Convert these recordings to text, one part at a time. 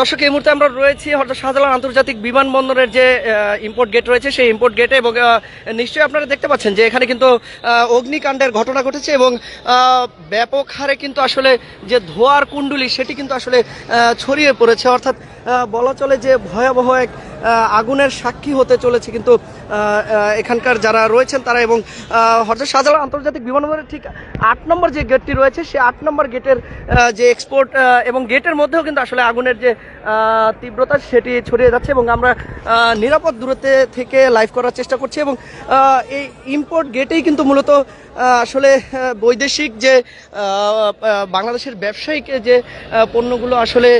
দর্শক, এই মুহূর্তে আমরা রয়েছি হয়তো শাহজালাল আন্তর্জাতিক বিমানবন্দরের যে ইম্পোর্ট গেট রয়েছে, সেই ইম্পোর্ট গেটে এবং নিশ্চয়ই আপনারা দেখতে পাচ্ছেন যে এখানে কিন্তু অগ্নিকাণ্ডের ঘটনা ঘটেছে এবং ব্যাপক হারে কিন্তু আসলে যে ধোয়ার কুণ্ডুলি, সেটি কিন্তু আসলে ছড়িয়ে পড়েছে। অর্থাৎ বলা চলে যে ভয়াবহ এক আগুনের সাক্ষী হতে চলেছে। কিন্তু এখানকার যারা রয়েছেন তারা এবং হরজত শাহজালাল আন্তর্জাতিক বিমানবন্দরের ঠিক আট নম্বর যে গেটটি রয়েছে, সে আট নম্বর গেটের যে এক্সপোর্ট এবং গেটের মধ্যেও কিন্তু আসলে আগুনের যে তীব্রতা সেটি ছড়িয়ে যাচ্ছে এবং আমরা নিরাপদ দূরত্বে থেকে লাইভ করার চেষ্টা করছি এবং এই ইম্পোর্ট গেটেই কিন্তু মূলত আসলে বৈদেশিক যে বাংলাদেশের ব্যবসায়িক যে পণ্যগুলো আসলে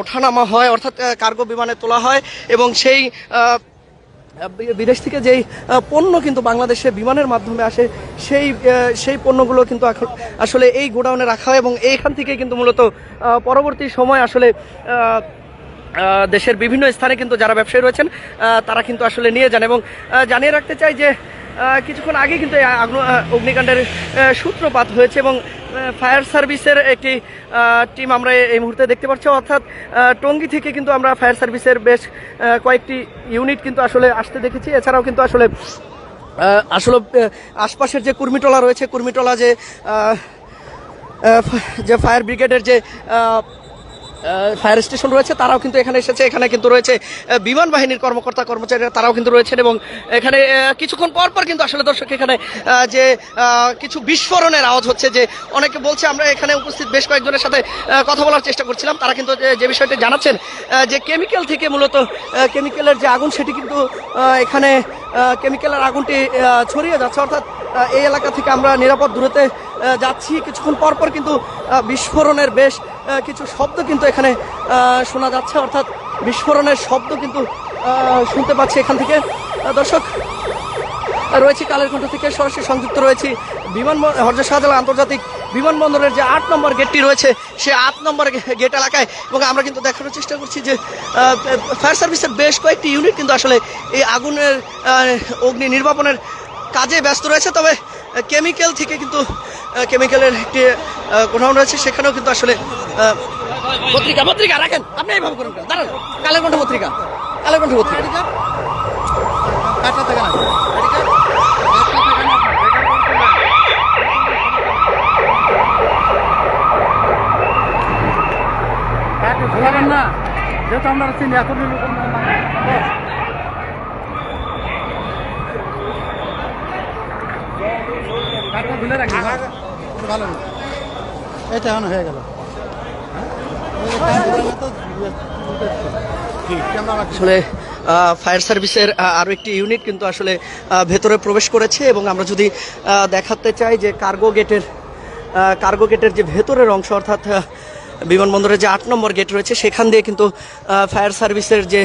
ওঠানামা হয়, অর্থাৎ কার্গো বিমানে তোলা হয় এবং সেই বিদেশ থেকে যেই পণ্য কিন্তু বাংলাদেশে বিমানের মাধ্যমে আসে, সেই সেই পণ্যগুলো কিন্তু এখন আসলে এই গোডাউনে রাখা হয় এবং এইখান থেকে কিন্তু মূলত পরবর্তী সময় আসলে দেশের বিভিন্ন স্থানে কিন্তু যারা ব্যবসায়ী রয়েছেন তারা কিন্তু আসলে নিয়ে যান এবং জানিয়ে রাখতে চাই যে কিছুক্ষণ আগে কিন্তু অগ্নিকাণ্ডের সূত্রপাত হয়েছে এবং ফায়ার সার্ভিসের একটি টিম আমরা এই মুহূর্তে দেখতে পাচ্ছি। অর্থাৎ টঙ্গী থেকে কিন্তু আমরা ফায়ার সার্ভিসের বেশ কয়েকটি ইউনিট কিন্তু আসলে আসতে দেখেছি। এছাড়াও কিন্তু আসলে আসলে আশপাশের যে কুর্মিটলা রয়েছে, কুর্মিটলা যে যে ফায়ার ব্রিগেডের যে ফায়ার স্টেশন রয়েছে, তারাও কিন্তু এখানে এসেছে, এখানে কিন্তু রয়েছে বিমান বাহিনীর কর্মকর্তা, কর্মচারীরা, তারাও কিন্তু রয়েছেন এবং এখানে কিছুক্ষণ পর পর কিন্তু আসলে দর্শক এখানে যে কিছু বিস্ফোরণের আওয়াজ হচ্ছে যে, অনেকে বলছে আমরা এখানে উপস্থিত বেশ কয়েকজনের সাথে কথা বলার চেষ্টা করছিলাম, তারা কিন্তু যে- বিষয়টি জানাচ্ছেন যে কেমিক্যাল থেকে মূলত কেমিক্যালের যে আগুন, সেটি কিন্তু এখানে কেমিক্যালের আগুনটি ছড়িয়ে যাচ্ছে, অর্থাৎ এই এলাকা থেকে আমরা নিরাপদ দূরত্বে যাচ্ছি। কিছুক্ষণ পর পর কিন্তু বিস্ফোরণের বেশ কিছু শব্দ কিন্তু এখানে শোনা যাচ্ছে। অর্থাৎ বিস্ফোরণের শব্দ কিন্তু শুনতে পাচ্ছি এখান থেকে। দর্শক, রয়েছি কালেরকণ্ঠ থেকে সরাসরি সংযুক্ত রয়েছি বিমান হরজত শাহজালাল আন্তর্জাতিক বিমানবন্দরের যে আট নম্বর গেটটি রয়েছে, সে আট নম্বর গেট এলাকায়। এবং আমরা কিন্তু দেখানোর চেষ্টা করছি যে ফায়ার সার্ভিসের বেশ কয়েকটি ইউনিট কিন্তু আসলে এই আগুনের অগ্নি নির্বাপনের কাজে ব্যস্ত রয়েছে। তবে কেমিক্যাল থেকে কিন্তু কেমিক্যালের একটি গোডাউন রয়েছে, সেখানেও কিন্তু আসলে পত্রিকা পত্রিকা রাখেন। আপনি এইভাবে করুন? দাঁড়ান। কালের কণ্ঠ পত্রিকা। কালের কণ্ঠ পত্রিকা। ঘোরাবেন না। যেহেতু আমরা চিনি এত খুলে রাখি? ভালো। এটা এখন হয়ে গেল। আসলে ফায়ার সার্ভিসের আরও একটি ইউনিট কিন্তু আসলে ভেতরে প্রবেশ করেছে এবং আমরা যদি দেখাতে চাই যে কার্গো গেটের কার্গো গেটের যে ভেতরের অংশ, অর্থাৎ বিমানবন্দরের যে আট নম্বর গেট রয়েছে, সেখান দিয়ে কিন্তু ফায়ার সার্ভিসের যে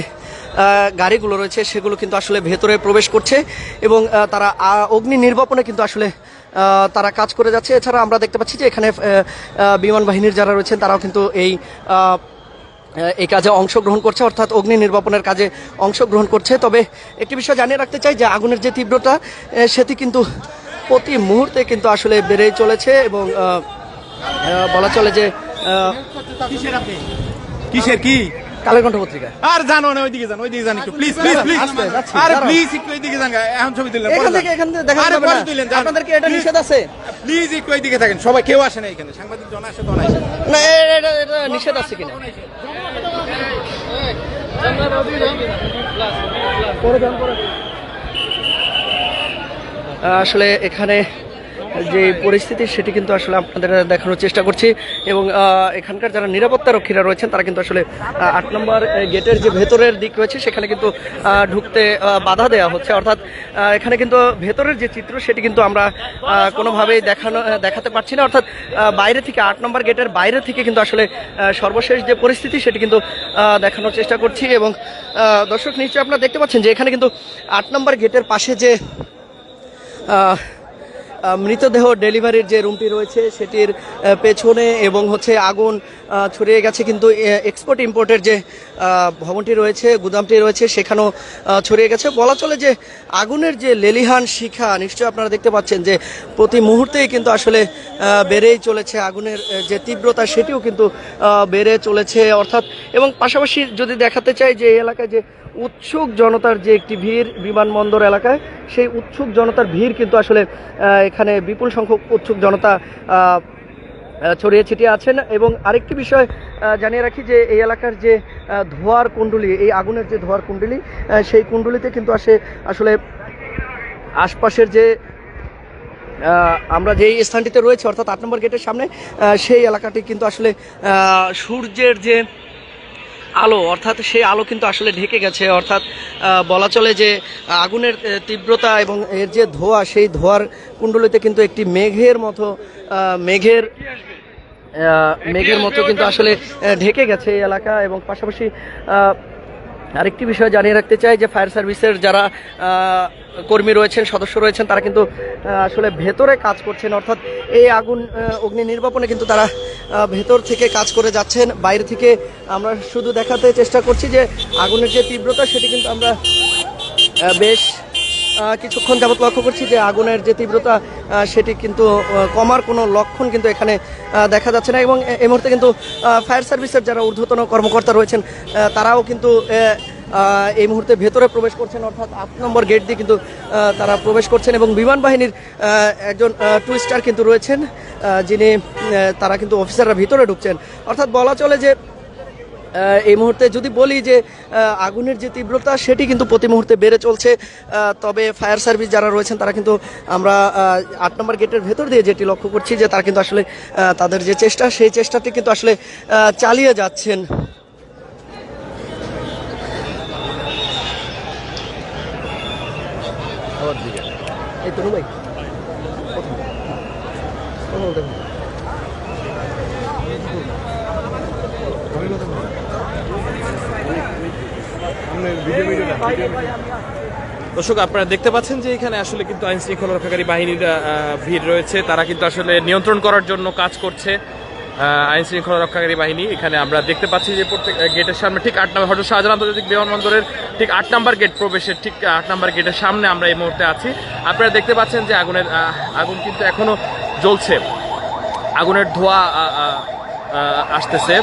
গাড়িগুলো রয়েছে, সেগুলো কিন্তু আসলে ভেতরে প্রবেশ করছে এবং তারা অগ্নি নির্বাপনে কিন্তু আসলে তারা কাজ করে যাচ্ছে। এছাড়া আমরা দেখতে পাচ্ছি যে এখানে বিমান বাহিনীর যারা রয়েছেন, তারাও কিন্তু এই এই কাজে অংশগ্রহণ করছে। অর্থাৎ অগ্নি নির্বাপনের কাজে অংশগ্রহণ করছে। তবে একটি বিষয় জানিয়ে রাখতে চাই যে, আগুনের যে তীব্রতা সেটি কিন্তু প্রতি মুহূর্তে কিন্তু আসলে বেড়েই চলেছে এবং বলা চলে যে কিসের কি? কালের কণ্ঠ পত্রিকা। আর জানো না ওইদিকে যান ওইদিকে যান একটু। প্লিজ প্লিজ প্লিজ আরে প্লিজ একটু ওইদিকে যান এখন ছবি তুললেন এখান থেকে এখান থেকে দেখা যাবে না। তুলেন আপনাদের কি এটা নিষেধ আছে? প্লিজ একটু ওইদিকে থাকেন সবাই কেউ আসে না এখানে সাংবাদিক জন আসে তো না এটা এটা নিষেধ আছে কিনা? আসলে এখানে যে পরিস্থিতি সেটি কিন্তু আসলে আপনাদের দেখানোর চেষ্টা করছি। এবং এখানকার যারা নিরাপত্তা রক্ষীরা রয়েছেন, তারা কিন্তু আসলে আট নম্বর গেটের যে ভেতরের দিক রয়েছে, সেখানে কিন্তু ঢুকতে বাধা দেওয়া হচ্ছে। অর্থাৎ এখানে কিন্তু ভেতরের যে চিত্র, সেটি কিন্তু আমরা কোনোভাবেই দেখানো দেখাতে পারছি না। অর্থাৎ বাইরে থেকে, আট নম্বর গেটের বাইরে থেকে কিন্তু আসলে সর্বশেষ যে পরিস্থিতি, সেটি কিন্তু দেখানোর চেষ্টা করছি। এবং দর্শক, নিশ্চয়ই আপনারা দেখতে পাচ্ছেন যে এখানে কিন্তু আট নম্বর গেটের পাশে যে মৃতদেহ ডেলিভারির যে রুমটি রয়েছে সেটির পেছনে এবং হচ্ছে আগুন ছড়িয়ে গেছে। কিন্তু এক্সপোর্ট ইম্পোর্টের যে ভবনটি রয়েছে, গুদামটি রয়েছে, সেখানেও ছড়িয়ে গেছে। বলা চলে যে আগুনের যে লেলিহান শিখা, নিশ্চয়ই আপনারা দেখতে পাচ্ছেন যে প্রতি মুহূর্তেই কিন্তু আসলে বেড়েই চলেছে আগুনের যে তীব্রতা, সেটিও কিন্তু বেড়ে চলেছে, অর্থাৎ, এবং পাশাপাশি যদি দেখাতে চাই যে এই এলাকায় যে উৎসুক জনতার যে একটি ভিড় বিমানবন্দর এলাকায়, সেই উৎসুক জনতার ভিড় কিন্তু আসলে এখানে বিপুল সংখ্যক উৎসুক জনতা ছড়িয়ে ছিটিয়ে আছেন এবং আরেকটি বিষয় জানিয়ে রাখি যে এই এলাকার যে ধোয়ার কুণ্ডলী, এই আগুনের যে ধোয়ার কুণ্ডলী সেই কুণ্ডলিতে কিন্তু আসে আসলে আশপাশের যে আমরা যেই স্থানটিতে রয়েছি, অর্থাৎ আট নম্বর গেটের সামনে সেই এলাকাটি কিন্তু আসলে সূর্যের যে আলো, অর্থাৎ সেই আলো কিন্তু আসলে ঢেকে গেছে। অর্থাৎ বলা চলে যে আগুনের তীব্রতা এবং এর যে ধোয়া, সেই ধোয়ার কুণ্ডলিতে কিন্তু একটি মেঘের মতো মেঘের মেঘের মতো কিন্তু আসলে ঢেকে গেছে এই এলাকা এবং পাশাপাশি আরেকটি বিষয় জানিয়ে রাখতে চাই যে ফায়ার সার্ভিসের যারা কর্মী রয়েছেন, সদস্য রয়েছেন, তারা কিন্তু আসলে ভেতরে কাজ করছেন। অর্থাৎ এই আগুন অগ্নি নির্বাপনে কিন্তু তারা ভেতর থেকে কাজ করে যাচ্ছেন, বাইরে থেকে আমরা শুধু দেখাতে চেষ্টা করছি যে আগুনের যে তীব্রতা, সেটি কিন্তু আমরা বেশ কিছুক্ষণ যাবত লক্ষ্য করছি যে আগুনের যে তীব্রতা সেটি কিন্তু কমার কোনো লক্ষণ কিন্তু এখানে দেখা যাচ্ছে না এবং এই মুহূর্তে কিন্তু ফায়ার সার্ভিসের যারা ঊর্ধ্বতন কর্মকর্তা রয়েছেন তারাও কিন্তু এই মুহূর্তে ভেতরে প্রবেশ করছেন, অর্থাৎ আট নম্বর গেট দিয়ে কিন্তু তারা প্রবেশ করছেন এবং বিমান বাহিনীর একজন টুইস্টার কিন্তু রয়েছেন যিনি তারা কিন্তু অফিসাররা ভিতরে ঢুকছেন। অর্থাৎ বলা চলে যে এই মুহূর্তে যদি বলি যে আগুনের যে তীব্রতা সেটি কিন্তু প্রতি মুহূর্তে বেড়ে চলছে। তবে ফায়ার সার্ভিস যারা রয়েছেন তারা কিন্তু আমরা আট নম্বর গেটের ভেতর দিয়ে যেটি লক্ষ্য করছি যে তারা কিন্তু আসলে তাদের যে চেষ্টা সেই চেষ্টাটি কিন্তু আসলে চালিয়ে যাচ্ছেন। এই তো রুমাই দর্শক, আপনারা দেখতে পাচ্ছেন যে এখানে আসলে কিন্তু আইন শৃঙ্খলা রক্ষাকারী বাহিনীর ভিড় রয়েছে। তারা কিন্তু আসলে নিয়ন্ত্রণ করার জন্য কাজ করছে আইন শৃঙ্খলা রক্ষাকারী বাহিনী। এখানে আমরা দেখতে পাচ্ছি যে প্রত্যেক গেটের সামনে ঠিক আট নম্বর হয়তো শাহজাহান আন্তর্জাতিক বিমানবন্দরের ঠিক আট নম্বর গেট প্রবেশের ঠিক আট নম্বর গেটের সামনে আমরা এই মুহূর্তে আছি। আপনারা দেখতে পাচ্ছেন যে আগুনের আগুন কিন্তু এখনও জ্বলছে। আগুনের ধোঁয়া আসতেছে।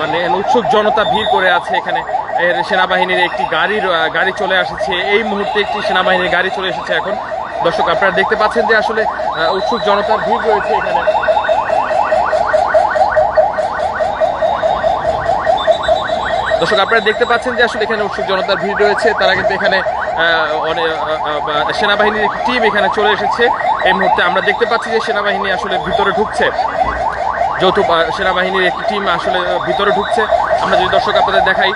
মানে উৎসুক জনতা ভিড় করে আছে এখানে। এর সেনাবাহিনীর একটি গাড়ির গাড়ি চলে আসছে। এই মুহূর্তে একটি সেনাবাহিনীর গাড়ি চলে এসেছে এখন। দর্শক, আপনারা দেখতে পাচ্ছেন যে আসলে উৎসুক জনতার ভিড় রয়েছে এখানে। দর্শক, আপনারা দেখতে পাচ্ছেন যে আসলে এখানে উৎসুক জনতার ভিড় রয়েছে। তারা কিন্তু এখানে সেনাবাহিনীর একটি টিম এখানে চলে এসেছে। এই মুহূর্তে আমরা দেখতে পাচ্ছি যে সেনাবাহিনী আসলে ভিতরে ঢুকছে। যৌথ সেনাবাহিনীর একটি টিম আসলে ভিতরে ঢুকছে। আমরা যদি দর্শক আপনাদের দেখাই,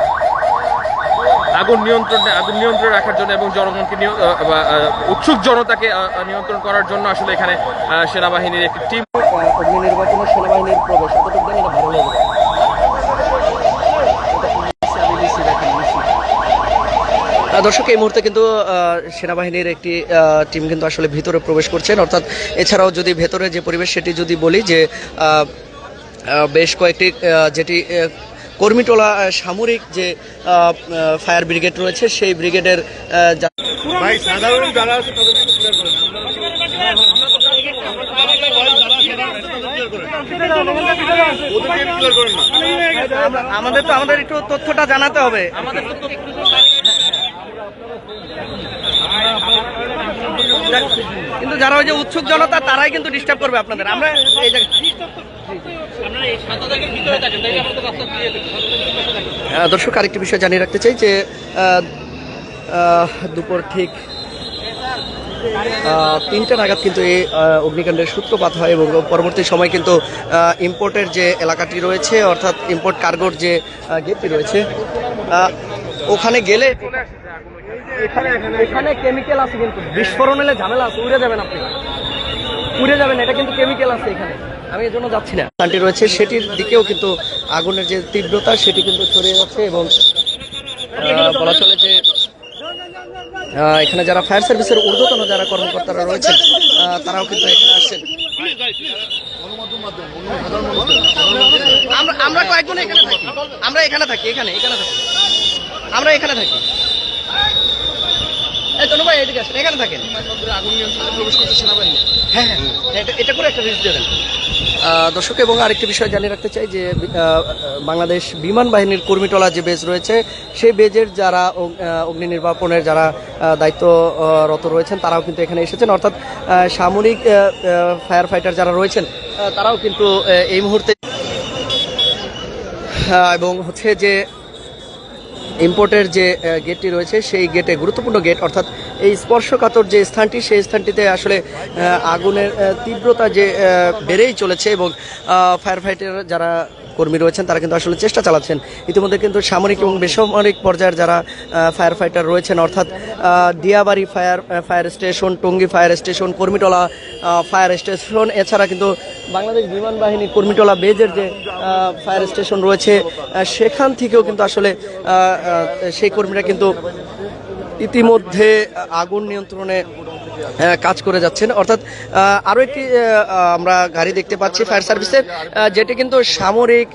আগুন নিয়ন্ত্রণে আগুন নিয়ন্ত্রণে রাখার জন্য এবং জনগণকে উৎসুক জনতাকে নিয়ন্ত্রণ করার জন্য আসলে এখানে সেনাবাহিনীর একটি টিম। অগ্নি সেনাবাহিনীর প্রবেশ দর্শক, এই মুহূর্তে কিন্তু সেনাবাহিনীর একটি টিম কিন্তু আসলে ভিতরে প্রবেশ করছেন। অর্থাৎ এছাড়াও যদি ভেতরে যে পরিবেশ, সেটি যদি বলি যে বেশ কয়েকটি যেটি কর্মীটোলা সামরিক যে ফায়ার ব্রিগেড রয়েছে সেই ব্রিগেডের ভাই সাধারণ যারা আছে না। আমরা- আমাদের তো আমাদের একটু তথ্যটা জানাতে হবে। কিন্তু যারা ওই যে উৎসুক জনতা তারাই কিন্তু ডিস্টার্ব করবে আপনাদের। আমরা এই জায়গায় দর্শক, আরেকটি বিষয় জানিয়ে রাখতে চাই যে দুপুর ঠিক তিনটা নাগাদ কিন্তু এই অগ্নিকাণ্ডের সূত্রপাত হয় এবং পরবর্তী সময় কিন্তু ইম্পোর্টের যে এলাকাটি রয়েছে, অর্থাৎ ইম্পোর্ট কার্গোর যে গেটটি রয়েছে ওখানে গেলে এখানে এখানে আছে কিন্তু। বিস্ফোরণ হলে ঝামেলা আছে, উড়ে যাবেন আপনি। উড়ে যাবেন, এটা কিন্তু কেমিক্যাল আছে এখানে। আমি এর জন্য যাচ্ছি না। স্থানটি রয়েছে সেটির দিকেও কিন্তু আগুনের যে তীব্রতা সেটি কিন্তু ছড়িয়ে যাচ্ছে এবং বলা চলে যে এখানে যারা ফায়ার সার্ভিসের ঊর্ধ্বতন যারা কর্মকর্তারা রয়েছেন তারাও কিন্তু এখানে আসছেন। আমরা আমরা কয়েকজন এখানে থাকি। আমরা এখানে থাকি এখানে এখানে থাকি। আমরা এখানে থাকি। থাকেন। হ্যাঁ হ্যাঁ এটা- এটা করে একটা দর্শক, এবং আরেকটি বিষয় জানিয়ে রাখতে চাই যে বাংলাদেশ বিমান বাহিনীর কর্মীটলা যে বেজ রয়েছে, সেই বেজের যারা অগ্নি নির্বাপনের যারা দায়িত্বরত রয়েছেন, তারাও কিন্তু এখানে এসেছেন। অর্থাৎ সামরিক ফায়ার ফাইটার যারা রয়েছেন তারাও কিন্তু এই মুহূর্তে এবং হচ্ছে যে ইম্পোর্টের যে গেটটি রয়েছে, সেই গেটে গুরুত্বপূর্ণ গেট অর্থাৎ এই স্পর্শকাতর যে স্থানটি, সেই স্থানটিতে আসলে আগুনের তীব্রতা যে বেড়েই চলেছে এবং ফায়ার ফাইটার যারা কর্মী রয়েছেন, তারা কিন্তু আসলে চেষ্টা চালাচ্ছেন। ইতিমধ্যে কিন্তু সামরিক এবং বেসামরিক পর্যায়ের যারা ফায়ার ফাইটার রয়েছেন, অর্থাৎ Diabari fire fire station Tongi fire station Kurmitola fire station এছাড়া কিন্তু বাংলাদেশ বিমান বাহিনী কর্মীটলা বেজের যে ফায়ার স্টেশন রয়েছে সেখান থেকেও কিন্তু আসলে সেই কর্মীরা কিন্তু ইতিমধ্যে আগুন নিয়ন্ত্রণে কাজ করে যাচ্ছেন। অর্থাৎ আহ, আরও একটি আমরা গাড়ি দেখতে পাচ্ছি ফায়ার সার্ভিসের যেটি কিন্তু সামরিক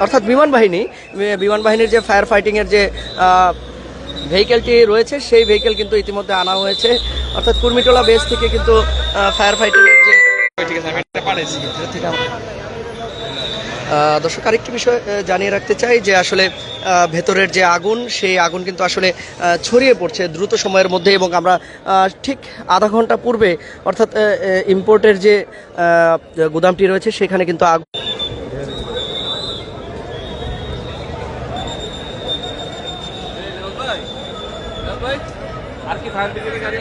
অর্থাৎ বিমান বাহিনী বিমান বাহিনীর যে ফায়ার ফাইটিংয়ের যে ভেহিকেলটি রয়েছে সেই ভেহিকেল কিন্তু ইতিমধ্যে আনা হয়েছে। অর্থাৎ কুর্মিটোলা বেস থেকে কিন্তু ফায়ার ফাইটিং এর যে ঠিক আছে আমি একটা পাঠাইছি থেকে আমরা- আহ, দর্শক, আরেকটি বিষয় জানিয়ে রাখতে চাই যে আসলে ভেতরের যে আগুন, সেই আগুন কিন্তু আসলে ছড়িয়ে পড়ছে দ্রুত সময়ের মধ্যে এবং আমরা ঠিক আধা ঘণ্টা পূর্বে, অর্থাৎ ইম্পোর্টের যে গুদামটি রয়েছে, সেখানে কিন্তু আগুন আর কি ফায়ার ব্রিগেডের গাড়ি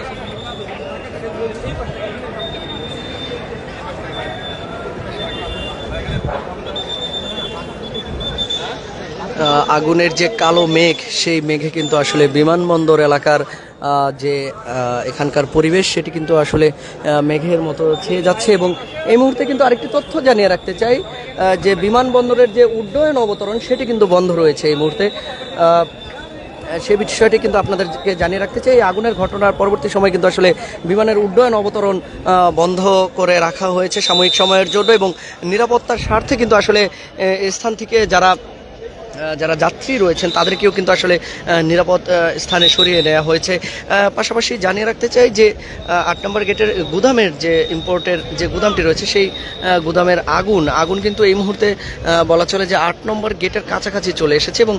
আগুনের যে কালো মেঘ, সেই মেঘে কিন্তু আসলে বিমানবন্দর এলাকার যে এখানকার পরিবেশ, সেটি কিন্তু আসলে মেঘের মতো ছেয়ে যাচ্ছে এবং এই মুহূর্তে কিন্তু আরেকটি তথ্য জানিয়ে রাখতে চাই যে বিমানবন্দরের যে উড্ডয়ন অবতরণ, সেটি কিন্তু বন্ধ রয়েছে এই মুহূর্তে। সে বিষয়টি কিন্তু আপনাদেরকে জানিয়ে রাখতে চাই আগুনের ঘটনার পরবর্তী সময় কিন্তু আসলে বিমানের উড্ডয়ন অবতরণ বন্ধ করে রাখা হয়েছে সাময়িক সময়ের জন্য এবং নিরাপত্তার স্বার্থে কিন্তু আসলে স্থান থেকে যারা যারা যাত্রী রয়েছেন, তাদেরকেও কিন্তু আসলে নিরাপদ স্থানে সরিয়ে নেওয়া হয়েছে। পাশাপাশি জানিয়ে রাখতে চাই যে আট নম্বর গেটের গুদামের যে ইম্পোর্টের যে গুদামটি রয়েছে, সেই গুদামের আগুন আগুন কিন্তু এই মুহূর্তে বলা চলে যে আট নম্বর গেটের কাছাকাছি চলে এসেছে এবং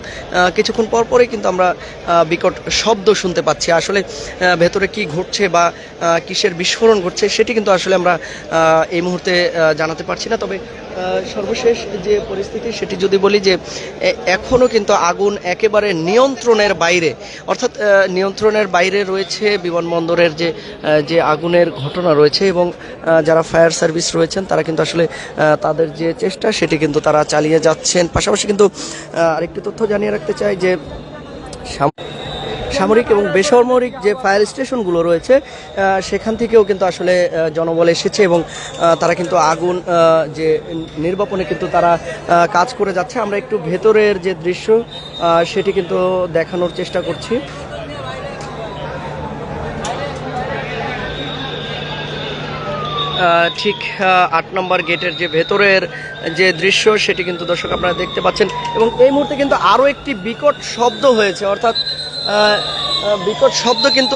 কিছুক্ষণ পর পরেই কিন্তু আমরা বিকট শব্দ শুনতে পাচ্ছি। আসলে ভেতরে কি ঘটছে বা কিসের বিস্ফোরণ ঘটছে, সেটি কিন্তু আসলে আমরা এই মুহূর্তে জানাতে পারছি না। তবে সর্বশেষ যে পরিস্থিতি, সেটি যদি বলি যে এখনও কিন্তু আগুন একেবারে নিয়ন্ত্রণের বাইরে, অর্থাৎ নিয়ন্ত্রণের বাইরে রয়েছে বিমানবন্দরের যে যে আগুনের ঘটনা রয়েছে এবং যারা ফায়ার সার্ভিস রয়েছেন, তারা কিন্তু আসলে তাদের যে চেষ্টা, সেটি কিন্তু তারা চালিয়ে যাচ্ছেন। পাশাপাশি কিন্তু আরেকটি তথ্য জানিয়ে রাখতে চাই যে সামরিক এবং বেসামরিক যে ফায়ার স্টেশনগুলো রয়েছে সেখান থেকেও কিন্তু আসলে জনবল এসেছে এবং তারা কিন্তু আগুন যে নির্বাপনে কিন্তু তারা কাজ করে যাচ্ছে। আমরা একটু ভেতরের যে দৃশ্য সেটি কিন্তু দেখানোর চেষ্টা করছি। ঠিক আট নম্বর গেটের যে ভেতরের যে দৃশ্য, সেটি কিন্তু দর্শক আপনারা দেখতে পাচ্ছেন। এবং এই মুহূর্তে কিন্তু আরও একটি বিকট শব্দ হয়েছে, অর্থাৎ বিকট শব্দ কিন্তু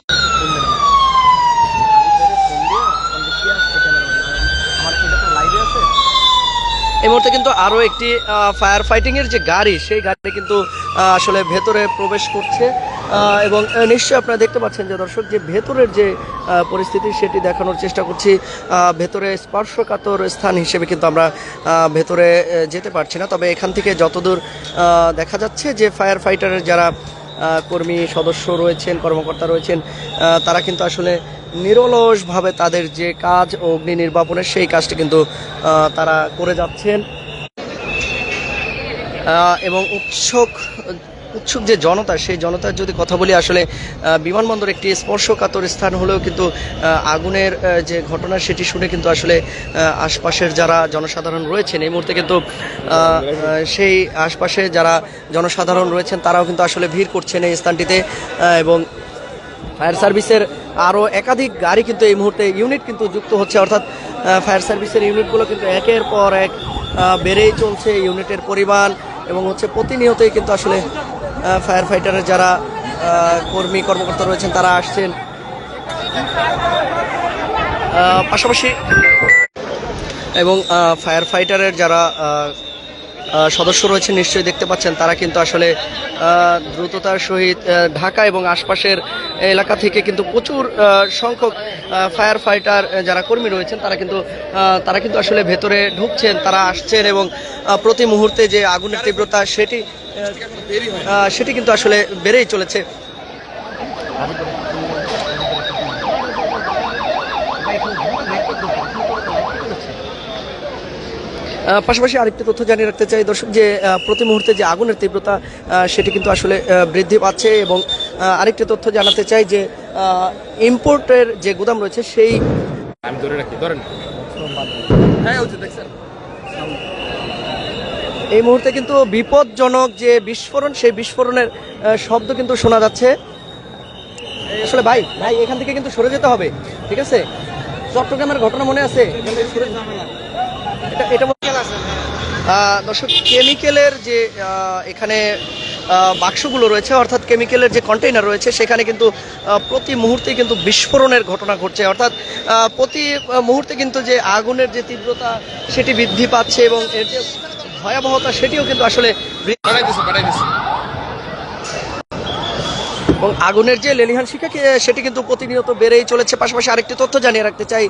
এই মুহূর্তে কিন্তু আরও একটি ফায়ার ফাইটিংয়ের যে গাড়ি, সেই গাড়ি কিন্তু আসলে ভেতরে প্রবেশ করছে। এবং নিশ্চয়ই আপনারা দেখতে পাচ্ছেন যে দর্শক, যে ভেতরের যে পরিস্থিতি, সেটি দেখানোর চেষ্টা করছি। ভেতরে স্পর্শকাতর স্থান হিসেবে কিন্তু আমরা ভেতরে যেতে পারছি না। তবে এখান থেকে যতদূর দেখা যাচ্ছে যে ফায়ার ফাইটারের যারা কর্মী সদস্য রয়েছেন, কর্মকর্তা রয়েছেন তারা কিন্তু আসলে নিরলসভাবে তাদের যে কাজ অগ্নি নির্বাপনের সেই কাজটি কিন্তু তারা করে যাচ্ছেন। এবং উৎসুক উৎসুক যে জনতা, সেই জনতার যদি কথা বলি, আসলে বিমানবন্দর একটি স্পর্শকাতর স্থান হলেও কিন্তু আগুনের যে ঘটনা সেটি শুনে কিন্তু আসলে আশপাশের যারা জনসাধারণ রয়েছেন, এই মুহূর্তে কিন্তু সেই আশপাশে যারা জনসাধারণ রয়েছেন, তারাও কিন্তু আসলে ভিড় করছেন এই স্থানটিতে এবং ফায়ার সার্ভিসের আরও একাধিক গাড়ি কিন্তু এই মুহূর্তে ইউনিট কিন্তু যুক্ত হচ্ছে, অর্থাৎ ফায়ার সার্ভিসের ইউনিটগুলো কিন্তু একের পর এক বেড়েই চলছে ইউনিটের পরিমাণ এবং হচ্ছে প্রতিনিয়তই কিন্তু আসলে ফায়ার ফাইটারের যারা কর্মী কর্মকর্তা রয়েছেন তারা আসছেন। পাশাপাশি এবং ফায়ার ফাইটারের যারা সদস্য রয়েছেন, নিশ্চয়ই দেখতে পাচ্ছেন, তারা কিন্তু আসলে দ্রুততার সহিত ঢাকা এবং আশপাশের এলাকা থেকে কিন্তু প্রচুর সংখ্যক ফায়ার ফাইটার যারা কর্মী রয়েছেন, তারা কিন্তু তারা কিন্তু আসলে ভেতরে ঢুকছেন, তারা আসছেন এবং প্রতি মুহূর্তে যে আগুনের তীব্রতা, সেটি সেটি কিন্তু আসলে বেড়েই চলেছে। পাশাপাশি আরেকটি তথ্য জানিয়ে রাখতে চাই দর্শক যে প্রতি মুহূর্তে যে আগুনের তীব্রতা সেটি কিন্তু আসলে বৃদ্ধি পাচ্ছে এবং আরেকটি তথ্য জানাতে চাই যে ইম্পোর্টের যে গুদাম রয়েছে সেই আমি ধরে রাখি ধরেন। হ্যাঁ দেখছেন। এই মুহূর্তে কিন্তু বিপদজনক যে বিস্ফোরণ সেই বিস্ফোরণের শব্দ কিন্তু শোনা যাচ্ছে। আসলে ভাই ভাই এখান থেকে কিন্তু সরে যেতে হবে ঠিক আছে? চট্টগ্রামের ঘটনা মনে আছে? এটা এটা দর্শক কেমিক্যালের যে এখানে বাক্সগুলো রয়েছে, অর্থাৎ কেমিক্যালের যে কন্টেইনার রয়েছে, সেখানে কিন্তু প্রতি মুহূর্তে কিন্তু বিস্ফোরণের ঘটনা ঘটছে। অর্থাৎ প্রতি মুহূর্তে কিন্তু যে আগুনের যে তীব্রতা, সেটি বৃদ্ধি পাচ্ছে এবং এর যে ভয়াবহতা, সেটিও কিন্তু আসলে এবং আগুনের যে লেলিহান শিখা সেটি কিন্তু প্রতিনিয়ত বেড়েই চলেছে। পাশাপাশি আরেকটি তথ্য জানিয়ে রাখতে চাই,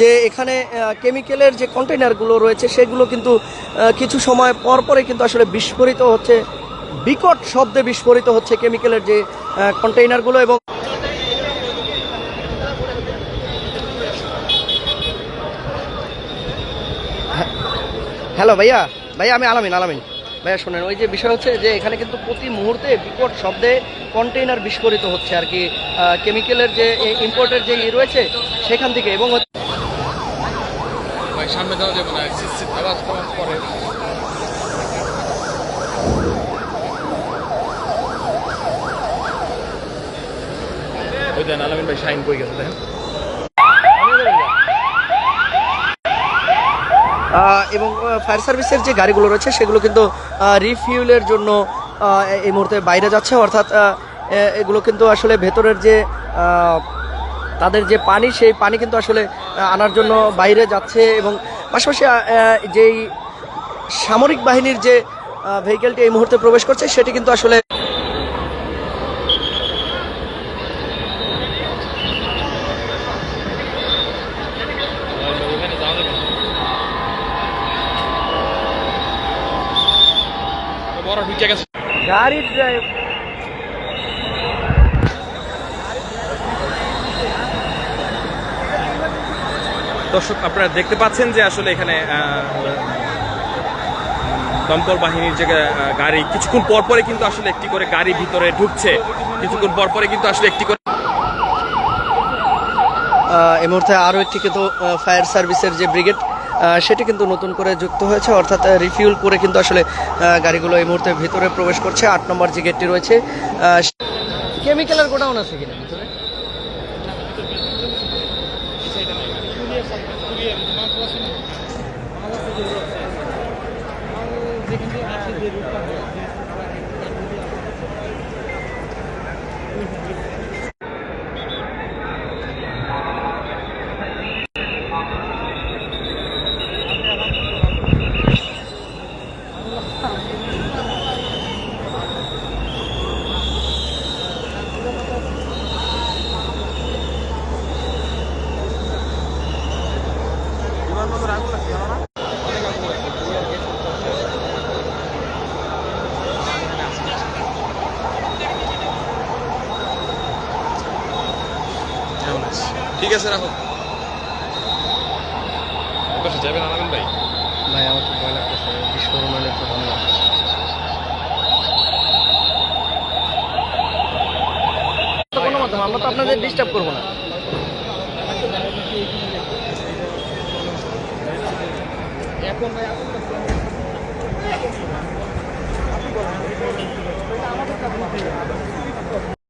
যে এখানে কেমিক্যালের যে কন্টেইনারগুলো রয়েছে, সেগুলো কিন্তু কিছু সময় পর পরে কিন্তু আসলে বিস্ফোরিত হচ্ছে। বিকট শব্দে বিস্ফোরিত হচ্ছে কেমিক্যালের যে কন্টেইনারগুলো এবং হ্যালো ভাইয়া ভাইয়া আমি আলামিন আলামিন। ভাইয়া শোনেন ওই যে বিষয় হচ্ছে যে এখানে কিন্তু প্রতি মুহূর্তে বিকট শব্দে কন্টেইনার বিস্ফোরিত হচ্ছে আর কি কেমিক্যালের যে ইম্পোর্টের যে ই রয়েছে সেখান থেকে এবং সামনে যাওয়া যাবে না আওয়াজ পরে। ওই দেন আলামিন ভাই শাইন বই গেছে দেখেন। এবং ফায়ার সার্ভিসের যে গাড়িগুলো রয়েছে, সেগুলো কিন্তু রিফিউলের জন্য এই মুহূর্তে বাইরে যাচ্ছে। অর্থাৎ এগুলো কিন্তু আসলে ভেতরের যে তাদের যে পানি, সেই পানি কিন্তু আসলে আনার জন্য বাইরে যাচ্ছে এবং পাশাপাশি যেই সামরিক বাহিনীর যে ভেহিকেলটি এই মুহূর্তে প্রবেশ করছে, সেটি কিন্তু আসলে ওখানে যাওয়া যাবে না বড় ঢুকে গেছে। গাড়ির ড্রাইভ দর্শক আপনারা দেখতে পাচ্ছেন যে আসলে এখানে আহ, দমকল বাহিনীর যে গাড়ি কিছুক্ষণ পর পরে কিন্তু আসলে একটি করে গাড়ি ভিতরে ঢুকছে। কিছুক্ষণ পর পরে কিন্তু আসলে একটি করে আহ, এই মুহূর্তে আরও একটি কিন্তু ফায়ার সার্ভিসের যে ব্রিগেড সেটি কিন্তু নতুন করে যুক্ত হয়েছে, অর্থাৎ রিফিউল করে কিন্তু আসলে গাড়িগুলো এই মুহূর্তে ভিতরে প্রবেশ করছে। আট নম্বর যে গেটটি রয়েছে কেমিক্যালের গোডাউন আছে কিনা? ঠিক আছে রাখো যাবেন ভাই? ভাই আমার তো ভয় লাগতেছে বিস্ফোরণ ভালো আমরা তো আপনাদের ডিস্টার্ব করব না।